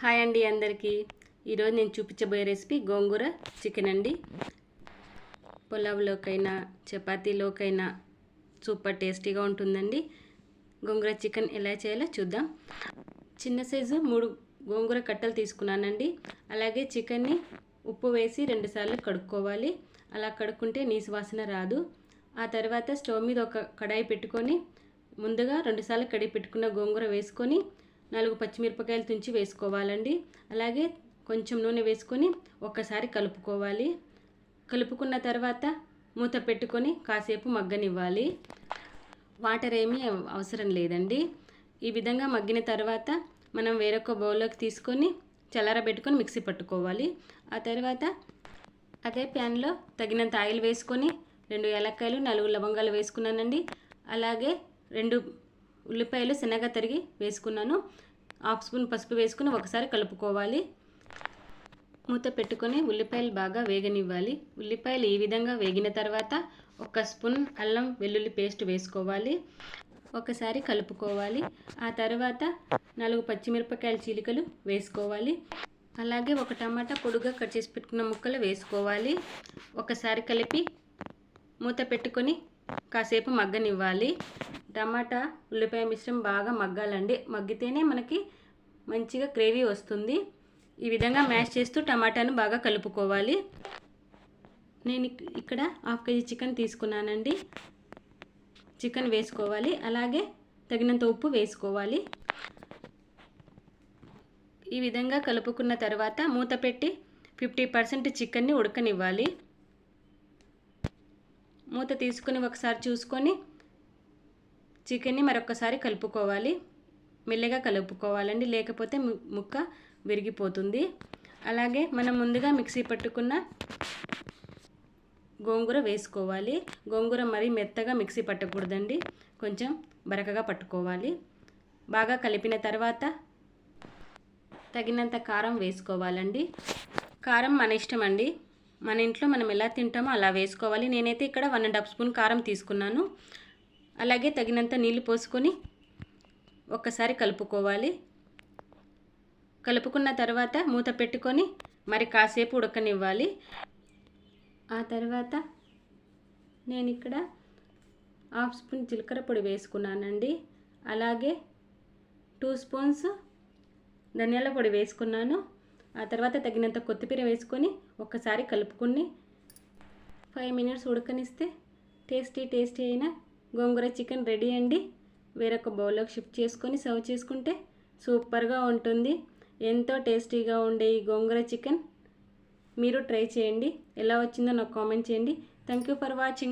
Hi అండి అందరికీ. ఈరోజు నేను చూపించబోయే రెసిపీ గోంగూర చికెన్ అండి. పులావ్లోకైనా చపాతీలోకైనా సూపర్ టేస్టీగా ఉంటుందండి. గోంగూర చికెన్ ఎలా చేయాలో చూద్దాం. చిన్న సైజు మూడు గోంగూర కట్టలు తీసుకున్నానండి. అలాగే చికెన్ని ఉప్పు వేసి రెండుసార్లు కడుక్కోవాలి. అలా కడుక్కుంటే నీసు వాసన రాదు. ఆ తర్వాత స్టవ్ మీద ఒక కడాయి పెట్టుకొని ముందుగా రెండుసార్లు కడిగి పెట్టుకున్న గోంగూర వేసుకొని నాలుగు పచ్చిమిరపకాయలు తుంచి వేసుకోవాలండి. అలాగే కొంచెం నూనె వేసుకొని ఒక్కసారి కలుపుకోవాలి. కలుపుకున్న తర్వాత మూత పెట్టుకొని కాసేపు మగ్గనివ్వాలి. వాటర్ ఏమీ అవసరం లేదండి. ఈ విధంగా మగ్గిన తర్వాత మనం వేరొక బౌల్లోకి తీసుకొని చల్లారబెట్టుకొని మిక్సీ పట్టుకోవాలి. ఆ తర్వాత అదే ప్యాన్లో తగినంత ఆయిల్ వేసుకొని రెండు ఏలక్కాయలు నాలుగు లవంగాలు వేసుకున్నానండి. అలాగే రెండు ఉల్లిపాయలు శనగ తరిగి వేసుకున్నాను. హాఫ్ స్పూన్ పసుపు వేసుకుని ఒకసారి కలుపుకోవాలి. మూత పెట్టుకొని ఉల్లిపాయలు బాగా వేగనివ్వాలి. ఉల్లిపాయలు ఈ విధంగా వేగిన తర్వాత ఒక స్పూన్ అల్లం వెల్లుల్లి పేస్ట్ వేసుకోవాలి. ఒకసారి కలుపుకోవాలి. ఆ తర్వాత నాలుగు పచ్చిమిరపకాయల చీలికలు వేసుకోవాలి. అలాగే ఒక టమాటా పొడుగా కట్ చేసి పెట్టుకున్న ముక్కలు వేసుకోవాలి. ఒకసారి కలిపి మూత పెట్టుకొని కాసేపు మగ్గనివ్వాలి. టమాటా ఉల్లిపాయ మిశ్రమం బాగా మగ్గాలండి. మగ్గితేనే మనకి మంచిగా గ్రేవీ వస్తుంది. ఈ విధంగా మ్యాష్ చేస్తూ టమాటాను బాగా కలుపుకోవాలి. నేను ఇక్కడ హాఫ్ కేజీ చికెన్ తీసుకున్నానండి. చికెన్ వేసుకోవాలి. అలాగే తగినంత ఉప్పు వేసుకోవాలి. ఈ విధంగా కలుపుకున్న తర్వాత మూత పెట్టి ఫిఫ్టీ పర్సెంట్ చికెన్ని ఉడకనివ్వాలి. మూత తీసుకుని ఒకసారి చూసుకొని చికెన్ని మరొకసారి కలుపుకోవాలి. మెల్లగా కలుపుకోవాలండి. లేకపోతే ముక్క విరిగిపోతుంది. అలాగే మనం ముందుగా మిక్సీ పట్టుకున్న గోంగూర వేసుకోవాలి. గోంగూర మరీ మెత్తగా మిక్సీ పట్టకూడదండి. కొంచెం బరకగా పట్టుకోవాలి. బాగా కలిపిన తర్వాత తగినంత కారం వేసుకోవాలండి. కారం మన ఇష్టం అండి మన ఇంట్లో మనం ఎలా తింటామో అలా వేసుకోవాలి. నేనైతే ఇక్కడ వన్ అండ్ హాఫ్ స్పూన్ కారం తీసుకున్నాను. అలాగే తగినంత నీళ్ళు పోసుకొని ఒక్కసారి కలుపుకోవాలి. కలుపుకున్న తర్వాత మూత పెట్టుకొని మరి కాసేపు ఉడకనివ్వాలి. ఆ తర్వాత నేను ఇక్కడ హాఫ్ స్పూన్ జీలకర్ర పొడి వేసుకున్నానండి. అలాగే టూ స్పూన్స్ ధనియాల పొడి వేసుకున్నాను. ఆ తర్వాత తగినంత కొత్తిమీర వేసుకొని ఒక్కసారి కలుపుకుని ఫైవ్ మినిట్స్ ఉడకనిస్తే టేస్టీ టేస్టీ అయిన గోంగూర చికెన్ రెడీ అండి. వేరొక బౌల్లోకి షిఫ్ట్ చేసుకొని సర్వ్ చేసుకుంటే సూపర్గా ఉంటుంది. ఎంతో టేస్టీగా ఉండే ఈ గోంగూర చికెన్. మీరు ట్రై చేయండి. ఎలా వచ్చిందో నాకు కామెంట్ చేయండి. Thank you for watching.